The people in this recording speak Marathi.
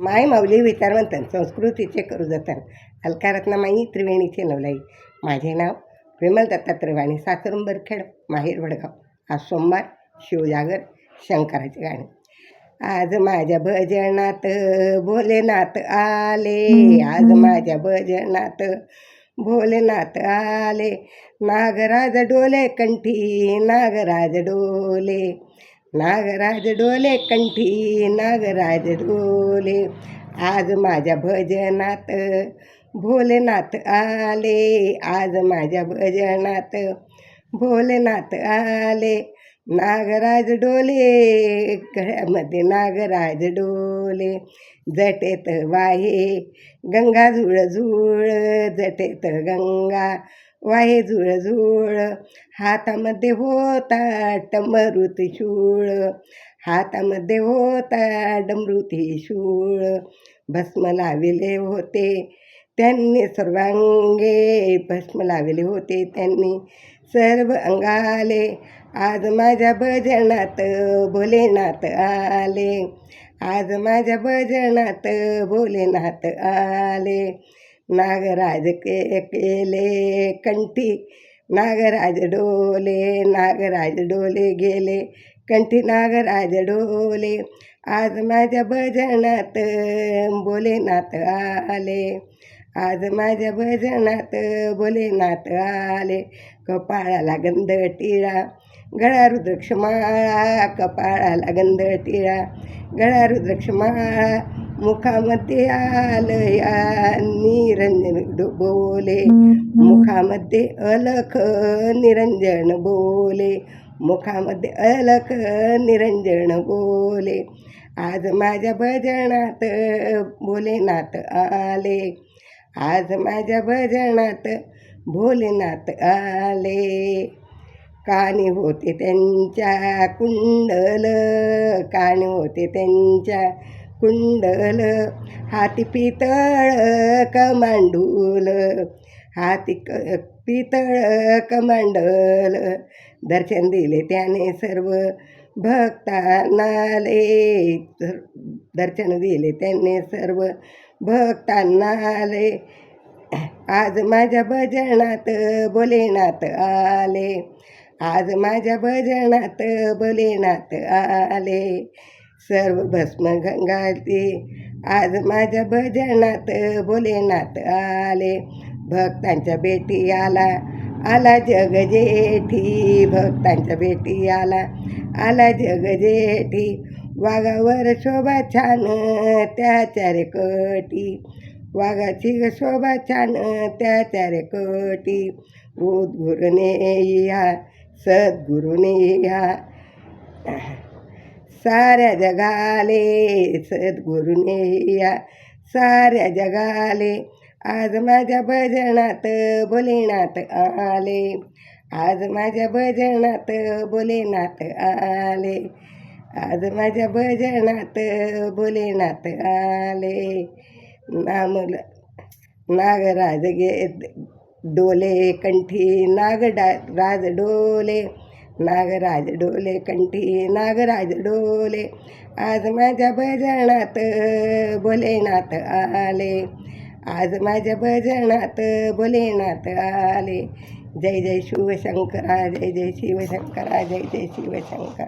माय माऊली विचारवंतन संस्कृतीचे करू जतन अलकारत्नामाई त्रिवेणीचे नवलाई. माझे नाव विमल दत्ता त्रिवाणी सासरुंबर खेड माहेर वडगाव आज सोमवार शिवजागर शंकराचे गाणे. आज माझ्या भजनात भोलेनाथ आले. आज माझ्या भजनात भोलेनाथ आले. नागराज डोले कंठी नागराज डोले. नागराज डोले कंठी नागराज डोले. आज माझ्या भजनात भोलेनाथ आले. आज माझ्या भजनात भोलेनाथ आले. नागराज डोले गळ्यामध्ये नागराज डोले. जटेत वाहे गंगा झुळ झुळ जटेत गंगा. वाहे झुळ झुळ हातामध्ये होता टमरुत शूळ. हातामध्ये होता डमरुती शूळ. भस्म लाविले होते त्यांनी सर्वांगे भस्म लाविले होते त्यांनी सर्व अंगाले. आज माझ्या भजनात भोलेनाथ आले. आज माझ्या भजनात भोलेनाथ आले. नागराज के केले कंठी नागराज डोले नागराज डोले गेले कंठी नागराज डोले आज माझ्या भजनात भोलेनाथ आले आज माझ्या भजनात भोलेनाथ आले कपाळाला गंध टिळा गळा रुद्रक्षमाळा कपाळाला गंध टिळा गळा रुद्रक्षमाळा मुखामध्ये आलया निरंजन बोले मुखामध्ये अलख निरंजन बोले मुखामध्ये अलख निरंजन बोले आज माझ्या भजनात भोलेनाथ आले आज माझ्या भजनात भोलेनाथ आले कानी होते त्यांच्या कुंडल कानी होते त्यांच्या कुंडल हाती पितळ कमांडूल हाती क पितळ कमांडल दर्शन दिले त्याने सर्व भक्तांनाले दर्शन दिले त्याने सर्व भक्तांनाले आज माझ्या भजनात बोलेनात आले आज माझ्या भजनात बोलेनात आले सर्व भस्म गंगाते आज माझ्या भजनात भोलेनाथ आले. भक्तांच्या भेटी आला. आला जग जेठी. भक्तांच्या भेटी आला. आला जग जेठी. वाघावर शोभा छान त्याचारे कटी. वाघाची शोभा छान त्याचारे कटी. उद्गुरुने या सद्गुरुने या. साऱ्या जगाले सद्गुरुने या साऱ्या जगाले. आज माझ्या भजनात भोलेनाथ आले. आज माझ्या भजनात भोलेनाथ आले. आज माझ्या भजनात भोलेनाथ आले. नाम नागराज गे डोले कंठी नागडा राज डोले. नागराज डोले कंठी नागराज डोले. आज माझ्या भजनात भोलेनाथ आले. आज माझ्या भजनात भोलेनाथ आले. जय जय शिवशंकरा जय जय शिवशंकरा जय जय शिवशंकरा.